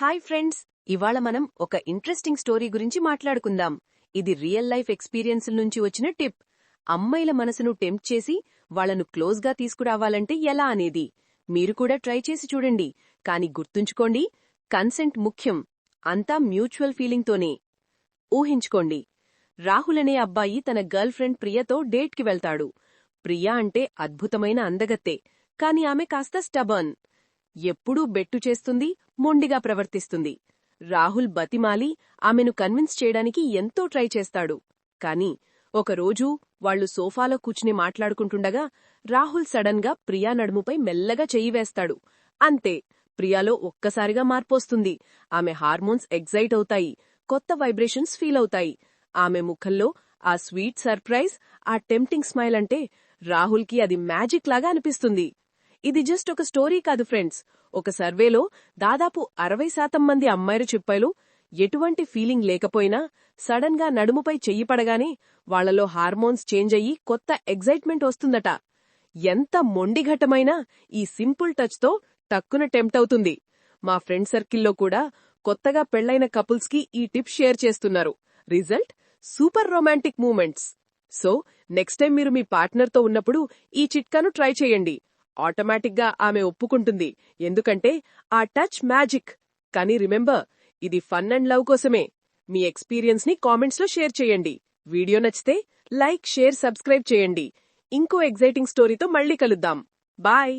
Hi friends ఇవాళ మనం ఒక ఇంట్రెస్టింగ్ స్టోరీ గురించి మాట్లాడుకుందాం. ఇది రియల్ లైఫ్ ఎక్స్పీరియన్స్ నుంచి వచ్చిన టిప్ అమ్మాయిల మనసును టెంప్ట్ చేసి వాళ్ళను క్లోజ్గా తీసుకురావాలంటే ఎలా అనేది. మీరు కూడా ట్రై చేసి చూడండి. కాని గుర్తుంచుకోండి కన్సెంట్ ముఖ్యం. అంతా మ్యూచువల్ ఫీలింగ్తోనే ఊహించుకోండి రాహుల్ అనే అబ్బాయి తన గర్ల్ ఫ్రెండ్ ప్రియతో డేట్కి వెళ్తాడు. ప్రియా అంటే అద్భుతమైన అందగత్తే. కాని ఆమె కాస్త స్టబర్న్ ఎప్పుడూ బెట్టు చేస్తుంది మొండిగా ప్రవర్తిస్తుంది. రాహుల్ బతిమాలి ఆమెను కన్విన్స్ చేయడానికి ఎంతో ట్రై చేస్తాడు. కాని ఒకరోజు వాళ్ళు సోఫాలో కూర్చుని మాట్లాడుకుంటుండగా రాహుల్ సడన్గా ప్రియా నడుముపై మెల్లగా చెయ్యి వేస్తాడు. అంతే ప్రియాలో ఒక్కసారిగా మార్పొస్తుంది. ఆమె హార్మోన్స్ ఎగ్జైట్ అవుతాయి కొత్త వైబ్రేషన్స్ ఫీల్ అవుతాయి. ఆమె ముఖంలో ఆ స్వీట్ సర్ప్రైజ్ ఆ టెంప్టింగ్ స్మైల్ అంటే రాహుల్కి అది మ్యాజిక్ లాగా అనిపిస్తుంది. ఇది జస్ట్ ఒక స్టోరీ కాదు ఫ్రెండ్స్. ఒక సర్వేలో దాదాపు అరవై శాతం మంది అమ్మాయిలు చెప్పారు ఎటువంటి ఫీలింగ్ లేకపోయినా సడన్గా నడుముపై చెయ్యి పడగానే వాళ్ళలో హార్మోన్స్ చేంజ్ అయ్యి కొత్త ఎగ్జైట్మెంట్ వస్తుందట. ఎంత మొండిఘటమైనా ఈ సింపుల్ టచ్తో టక్కున టెంప్ట్ అవుతుంది. మా ఫ్రెండ్ సర్కిల్లో కూడా కొత్తగా పెళ్ళైన కపుల్స్కి ఈ టిప్ షేర్ చేస్తున్నారు. Result? Super romantic moments. So next time మీరు మీ పార్ట్నర్తో ఉన్నప్పుడు ఈ చిట్కాను ట్రై చేయండి. ఆటోమేటిక్గా ఆమె ఒప్పుకుంటుంది. ఎందుకంటే ఆ టచ్ మ్యాజిక్. కానీ రిమెంబర్ ఇది ఫన్ అండ్ లవ్ కోసమే. మీ ఎక్స్పీరియన్స్ని కామెంట్స్లో షేర్ చేయండి. వీడియో నచ్చితే లైక్ షేర్ సబ్స్క్రైబ్ చేయండి. ఇంకో ఎగ్జైటింగ్ స్టోరీతో మళ్ళీ కలుద్దాం. బాయ్!